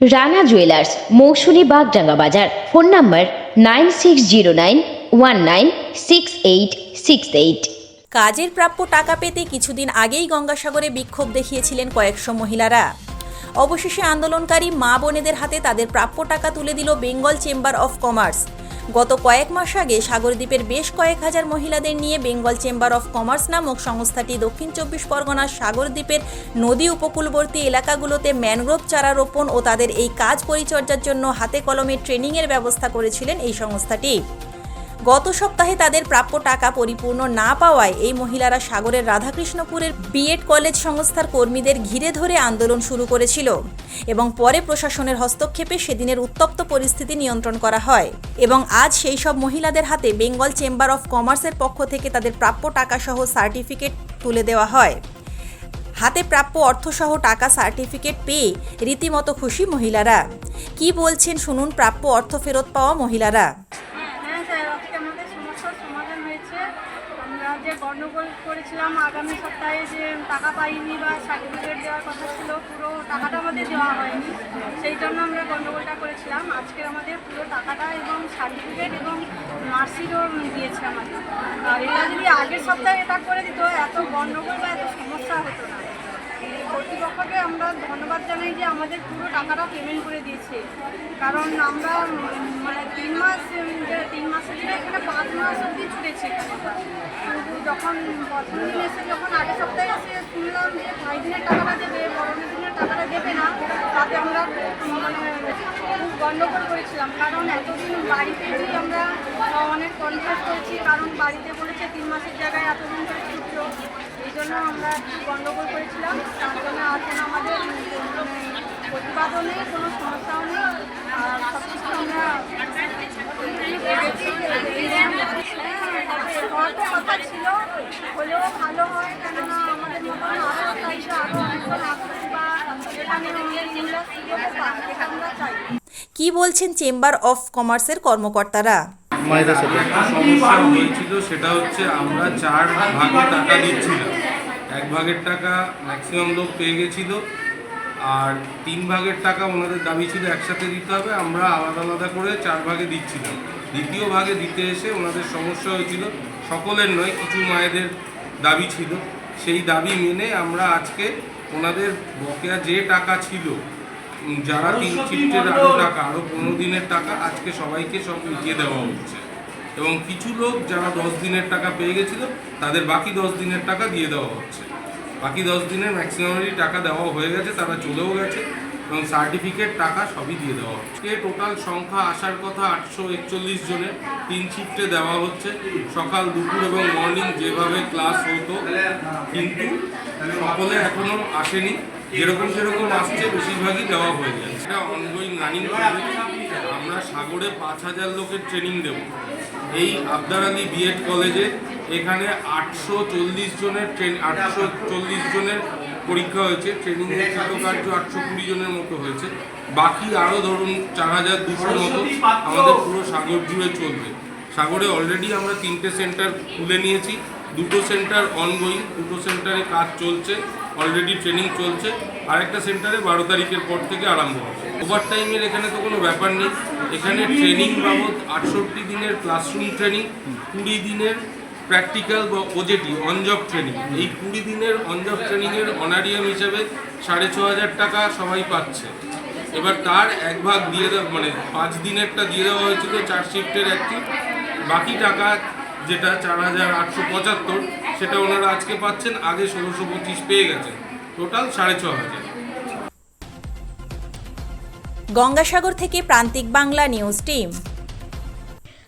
Rana jewellers Mousumi Bagdanga Bazar. Phone number nine six zero nine one nine six eight six eight. কাজের প্রাপ্য টাকা পেতে কিছুদিন আগেই গঙ্গাসাগরে বিক্ষোভ দেখিয়েছিলেন কয়েকশো মহিলারা। অবশেষে আন্দোলনকারী মা বোনেদের হাতে তাদের প্রাপ্য টাকা তুলে দিল বেঙ্গল চেম্বার অফ কমার্স। গত কয়েক মাস আগে সাগরদ্বীপের বেশ কয়েক হাজার মহিলাদের নিয়ে বেঙ্গল চেম্বার অফ কমার্স নামক সংস্থাটি দক্ষিণ চব্বিশ পরগনার সাগরদ্বীপের নদী উপকূলবর্তী এলাকাগুলোতে ম্যানগ্রোভ চারা রোপণ ও তাদের এই কাজ পরিচর্যার জন্য হাতে কলমে ট্রেনিংয়ের ব্যবস্থা করেছিলেন এই সংস্থাটি। গত সপ্তাহে তাদের প্রাপ্য টাকা পরিপূর্ণ না পাওয়ায় এই মহিলারা সাগরের রাধাকৃষ্ণপুরের বিএড কলেজ সংস্থার কর্মীদের ঘিরে ধরে আন্দোলন শুরু করেছিল এবং পরে প্রশাসনের হস্তক্ষেপে সেদিনের উত্তপ্ত পরিস্থিতি নিয়ন্ত্রণ করা হয় এবং আজ সেই সব মহিলাদের হাতে বেঙ্গল চেম্বার অফ কমার্সের পক্ষ থেকে তাদের প্রাপ্য টাকাসহ সার্টিফিকেট তুলে দেওয়া হয়। হাতে প্রাপ্য অর্থসহ টাকা সার্টিফিকেট পেয়ে রীতিমতো খুশি মহিলারা। কি বলছেন শুনুন, প্রাপ্য অর্থ ফেরত পাওয়া মহিলারা হ্যাঁ স্যার আজকে আমাদের সমস্যার সমাধান হয়েছে আমরা যে গণ্ডগোল করেছিলাম আগামী সপ্তাহে যে টাকা পাইনি বা সার্টিফিকেট দেওয়ার কথা ছিল, পুরো টাকাটা আমাদের দেওয়া হয়নি। সেই জন্য আমরা গণ্ডগোলটা করেছিলাম। আজকে আমাদের পুরো টাকাটা এবং সার্টিফিকেট এবং মার্কশিটও দিয়েছে আমাদের। আর এটা যদি আগের সপ্তাহে এটা করে দিত, এত গণ্ডগোল বা এত সমস্যা হতো না। কর্তৃপক্ষকে আমরা ধন্যবাদ জানাই যে আমাদের পুরো টাকাটা পেমেন্ট করে দিয়েছে। কারণ আমরা মানে তিন মাস, তিন মাসের জন্য এখানে পাঁচ মাস অবধি ছুটেছি। যখন প্রথম দিন এসে যখন আগের সপ্তাহে এসে শুনলাম যে ভাই দিনের টাকাটা দেবে বড় দিনের টাকাটা দেবে না তাতে আমরা খুব মানে খুব গণ্ডগোল করেছিলাম, কারণ এতদিন বাড়িতে যে আমরা অনেক কনফার্ট করেছি, কারণ বাড়িতে বলেছে তিন মাসের জায়গায় এতদিন ধরে ছুটছো এই জন্য আমরা গণ্ডগোল করেছিলাম, তার জন্য এখন আমাদের মানে প্রতিবাদও নেই, কোনো সমস্যাও নেই, আর সব কিছু আমরা কথা ছিল হলেও ভালো হয়, কেননা আমাদের মতন আরও চাইছে আরও বা এখানে আমরা চাই। কি বলছেন চেম্বার অফ কমার্সের কর্মকর্তারা? সমস্যা হয়েছিল, সেটা হচ্ছে আমরা চার ভাগে টাকা দিচ্ছিলাম। এক ভাগের টাকা ম্যাক্সিমাম লোক পেয়ে গেছিল, আর তিন ভাগের টাকা ওনাদের দাবি ছিল একসাথে দিতে হবে, আমরা আলাদা আলাদা করে চার ভাগে দিচ্ছিলাম। দ্বিতীয় ভাগে দিতে এসে ওনাদের সমস্যা হয়েছিল, সকলের নয়, কিছু মায়েদের দাবি ছিল। সেই দাবি মেনে আমরা আজকে ওনাদের বকেয়া যে টাকা ছিল যারা তিন আরও টাকা আরও পনেরো দিনের টাকা আজকে সবাইকে সব মিটিয়ে দেওয়া হচ্ছে। এবং কিছু লোক যারা দশ দিনের টাকা পেয়ে গেছিল তাদের বাকি দশ দিনের টাকা দিয়ে দেওয়া হচ্ছে। বাকি দশ দিনের ম্যাক্সিমামই টাকা দেওয়া হয়ে গেছে তারা চলেও গেছে এবং সার্টিফিকেট টাকা সবই দিয়ে দেওয়া হচ্ছে। টোটাল সংখ্যা আসার কথা আটশো একচল্লিশ জনের তিন শিফটে দেওয়া হচ্ছে। সকাল দুপুর এবং মর্নিং যেভাবে ক্লাস হতো কিন্তু সকলে এখনও আসেনি। যেরকম সেরকম আসছে বেশিরভাগই দেওয়া হয়ে যাচ্ছে এটা অনগোয়িং রানিং আমরা সাগরে পাঁচ হাজার লোকের ট্রেনিং দেব। এই আবদার আলী বিএড কলেজে এখানে আটশো চল্লিশ জনের ট্রেন আটশো চল্লিশ জনের পরীক্ষা হয়েছে। ট্রেনিংয়ের কার্য আটশো কুড়ি জনের মতো হয়েছে। বাকি আরও ধরুন চার হাজার দুশোর মতো আমাদের পুরো সাগর জুড়ে চলবে। সাগরে অলরেডি আমরা তিনটে সেন্টার খুলে নিয়েছি। দুটো সেন্টার অনগোয়িং দুটো সেন্টারে কাজ চলছে। অলরেডি ট্রেনিং চলছে। আরেকটা সেন্টারে বারো তারিখের পর থেকে আরম্ভ হবে। ওভার টাইমের এখানে তো কোনো ব্যাপার নেই। এখানে ট্রেনিং বাবদ আটষট্টি দিনের ক্লাসরুম ট্রেনিং কুড়ি দিনের প্র্যাকটিক্যাল বা ওজেটি অনজব ট্রেনিং এই কুড়ি দিনের অনজব ট্রেনিংয়ের অনারিয়াম হিসাবে সাড়ে ছ হাজার টাকা সবাই পাচ্ছে। এবার তার এক ভাগ দিয়ে দেওয়া মানে পাঁচ দিনেরটা দিয়ে দেওয়া হয়েছিল, চার শিফটের এক শিফট বাকি টাকা যেটা চার হাজার আটশো পঁচাত্তর, সেটা ওনারা আজকে পাচ্ছেন, আগে ষোলোশো পঁচিশ পেয়ে গেছেন। টোটাল সাড়ে ছ হাজার। গঙ্গাসাগর থেকে প্রান্তিক বাংলা নিউজ টিম।